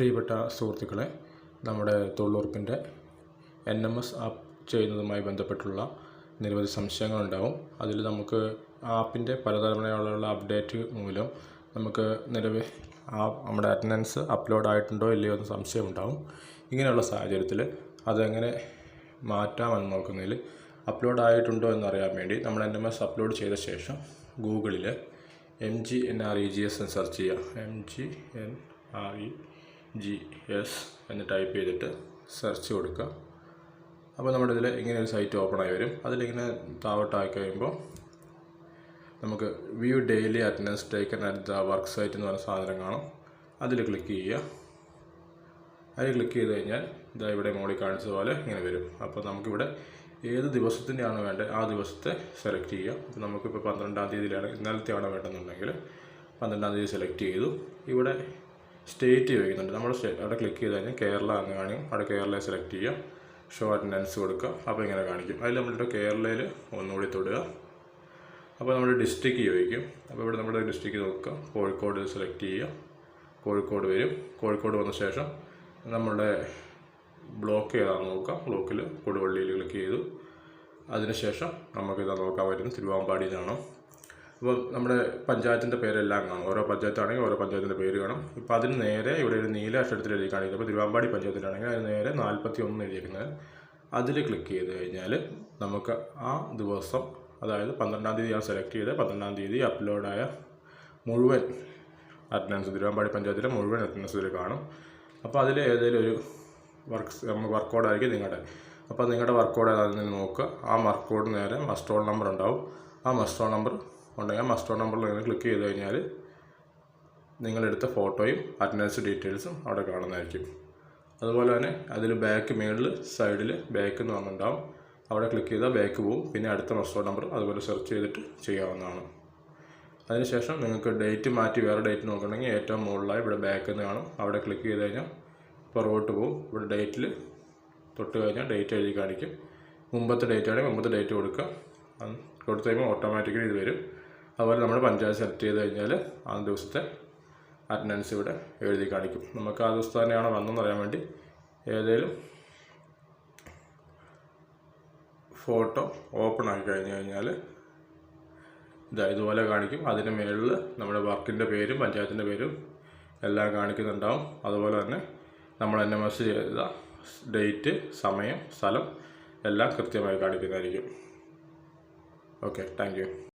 പ്രിയപ്പെട്ട സുഹൃത്തുക്കളെ നമ്മുടെ തൊഴിലുറപ്പിന്റെ എൻ എം എസ് ആപ്പ് ചെയ്യുന്നതുമായി ബന്ധപ്പെട്ടുള്ള നിരവധി സംശയങ്ങളുണ്ടാവും. അതിൽ നമുക്ക് ആപ്പിന്റെ പലതവണയുള്ള അപ്ഡേറ്റ് മൂലം നമുക്ക് നിലവിൽ ആ നമ്മുടെ അറ്റൻഡൻസ് അപ്ലോഡ് ആയിട്ടുണ്ടോ ഇല്ലയോ എന്ന് സംശയമുണ്ടാവും. ഇങ്ങനെയുള്ള സാഹചര്യത്തിൽ അതെങ്ങനെ മാറ്റാമെന്ന് നോക്കുന്നതിൽ അപ്ലോഡ് ആയിട്ടുണ്ടോ എന്നറിയാൻ വേണ്ടി നമ്മൾ എൻ എം എസ് അപ്ലോഡ് ചെയ്ത ശേഷം ഗൂഗിളിൽ M G N R E G S എന്ന് സെർച്ച് ചെയ്യുക. M G N R E G S എന്ന് ടൈപ്പ് ചെയ്തിട്ട് സെർച്ച് കൊടുക്കുക. അപ്പോൾ നമ്മുടെ ഇതിൽ ഇങ്ങനെ ഒരു സൈറ്റ് ഓപ്പൺ ആയി വരും. അതിലിങ്ങനെ താവട്ടാക്കി കഴിയുമ്പോൾ നമുക്ക് view daily attendance taken at the work site എന്ന് പറഞ്ഞ സാധനം കാണും. അതിൽ ക്ലിക്ക് ചെയ്യുക. അതിൽ ക്ലിക്ക് ചെയ്ത് കഴിഞ്ഞാൽ ഇതാ ഇവിടെ മോളിൽ കാണിച്ച പോലെ ഇങ്ങനെ വരും. അപ്പോൾ നമുക്കിവിടെ ഏത് ദിവസത്തിന്റെയാണ് വേണ്ടത് ആ ദിവസത്തെ സെലക്ട് ചെയ്യുക. അപ്പോൾ നമുക്കിപ്പോൾ പന്ത്രണ്ടാം തീയതിയിലാണ് ഇന്നലത്തെയാണ് വേണ്ടതെന്നുണ്ടെങ്കിൽ പന്ത്രണ്ടാം തീയതി സെലക്ട് ചെയ്തു. ഇവിടെ സ്റ്റേറ്റ് ചോദിക്കുന്നുണ്ട്. നമ്മൾ അവിടെ ക്ലിക്ക് ചെയ്ത് കഴിഞ്ഞാൽ കേരള എന്ന് കാണിക്കും അവിടെ കേരളയെ സെലക്ട് ചെയ്യുക. ഷോ അറ്റൻഡൻസ് കൊടുക്കുക. അപ്പോൾ ഇങ്ങനെ കാണിക്കും. അതിൽ നമ്മളിവിടെ കേരളയിൽ ഒന്നുകൂടി തൊടുക. അപ്പോൾ നമ്മുടെ ഡിസ്ട്രിക്ട് ചോദിക്കും. അപ്പോൾ ഇവിടെ നമ്മുടെ ഡിസ്ട്രിക്ട് നോക്കുക. കോഴിക്കോട് സെലക്ട് ചെയ്യുക. കോഴിക്കോട് വരും. കോഴിക്കോട് വന്ന ശേഷം നമ്മുടെ ബ്ലോക്ക് ഏതാണെന്ന് നോക്കാം ബ്ലോക്കിൽ കൊടുവള്ളിയിൽ ക്ലിക്ക് ചെയ്തു. അതിനുശേഷം നമുക്കിത് നോക്കാൻ പറ്റുന്നത് തിരുവാമ്പാടിയിലാണ്. അപ്പോൾ നമ്മുടെ പഞ്ചായത്തിന്റെ പേരെല്ലാം കാണും. ഓരോ പഞ്ചായത്താണെങ്കിൽ ഓരോ പഞ്ചായത്തിന്റെ പേര് കാണും. ഇപ്പോൾ അതിന് നേരെ ഇവിടെ ഒരു നീല അക്ഷരത്തിൽ എഴുതി കാണിക്കുന്നത് അപ്പോൾ തിരുവാമ്പാടി പഞ്ചായത്തിലാണെങ്കിൽ അതിന് നേരെ നാൽപ്പത്തി ഒന്ന് എഴുതിയിരിക്കുന്നത് അതിൽ ക്ലിക്ക് ചെയ്ത് കഴിഞ്ഞാൽ നമുക്ക് ആ ദിവസം അതായത് പന്ത്രണ്ടാം തീയതി ഞാൻ സെലക്ട് ചെയ്ത് പന്ത്രണ്ടാം തീയതി അപ്ലോഡായ മുഴുവൻ അറ്റൻഡൻസ് തിരുവാമ്പാടി പഞ്ചായത്തിലെ മുഴുവൻ അറ്റൻഡൻസ് ഇതിൽ കാണും. അപ്പോൾ അതിൽ ഏതെങ്കിലും ഒരു വർക്ക് നമ്മൾ വർക്ക് കോഡായിരിക്കും നിങ്ങളുടെ. അപ്പോൾ നിങ്ങളുടെ വർക്ക് കോഡ് ഏതാണെന്ന് നോക്കുക ആ വർക്ക് കോഡ് നേരെ മസ്റ്റോൾ നമ്പർ ഉണ്ടാവും. ആ മസ്റ്റോൾ നമ്പർ ഉണ്ടെങ്കിൽ മസ്റ്റോ നമ്പറിൽ നിങ്ങൾ ക്ലിക്ക് ചെയ്ത് കഴിഞ്ഞാൽ നിങ്ങളെടുത്ത ഫോട്ടോയും അറ്റൻഡൻസ് ഡീറ്റെയിൽസും അവിടെ കാണുന്നതായിരിക്കും. അതുപോലെ തന്നെ അതിൽ ബാക്ക് മേളിൽ സൈഡിൽ ബാക്ക് എന്ന് പറഞ്ഞിട്ടുണ്ടാവും അവിടെ ക്ലിക്ക് ചെയ്താൽ ബാക്ക് പോവും. പിന്നെ അടുത്ത മസ്റ്റോ നമ്പർ അതുപോലെ സെർച്ച് ചെയ്തിട്ട് ചെയ്യാവുന്നതാണ്. അതിനുശേഷം നിങ്ങൾക്ക് ഡേറ്റ് മാറ്റി വേറെ ഡേറ്റ് നോക്കണമെങ്കിൽ ഏറ്റവും മുകളിലായി ഇവിടെ ബാക്ക് എന്ന് കാണും. അവിടെ ക്ലിക്ക് ചെയ്ത് കഴിഞ്ഞാൽ പുറകോട്ട് പോകും ഇവിടെ ഡേറ്റിൽ തൊട്ട് കഴിഞ്ഞാൽ ഡേറ്റ് എഴുതി കാണിക്കും. മുമ്പത്തെ ഡേറ്റ് ആണെങ്കിൽ മുമ്പത്തെ ഡേറ്റ് കൊടുക്കുക. കൊടുത്തു കഴിയുമ്പോൾ ഓട്ടോമാറ്റിക്കലി ഇത് വരും. അതുപോലെ നമ്മൾ പഞ്ചായത്ത് സെലക്ട് ചെയ്ത് കഴിഞ്ഞാൽ ആ ദിവസത്തെ അറ്റൻഡൻസ് ഇവിടെ എഴുതി കാണിക്കും. നമുക്ക് ആ ദിവസത്തെ തന്നെയാണോ വന്നതെന്ന് അറിയാൻ വേണ്ടി ഏതെങ്കിലും ഫോട്ടോ ഓപ്പൺ ആക്കി കഴിഞ്ഞ് കഴിഞ്ഞാൽ ഇതാ ഇതുപോലെ കാണിക്കും. അതിന് മുകളിൽ നമ്മുടെ വർക്കിന്റെ പേരും പഞ്ചായത്തിന്റെ പേരും എല്ലാം കാണിക്കുന്നുണ്ടാവും. അതുപോലെ തന്നെ നമ്മൾ എൻ എം എസ് ചെയ്ത ഡേറ്റ് സമയം സ്ഥലം എല്ലാം കൃത്യമായി കാണിക്കുന്നതായിരിക്കും. Okay thank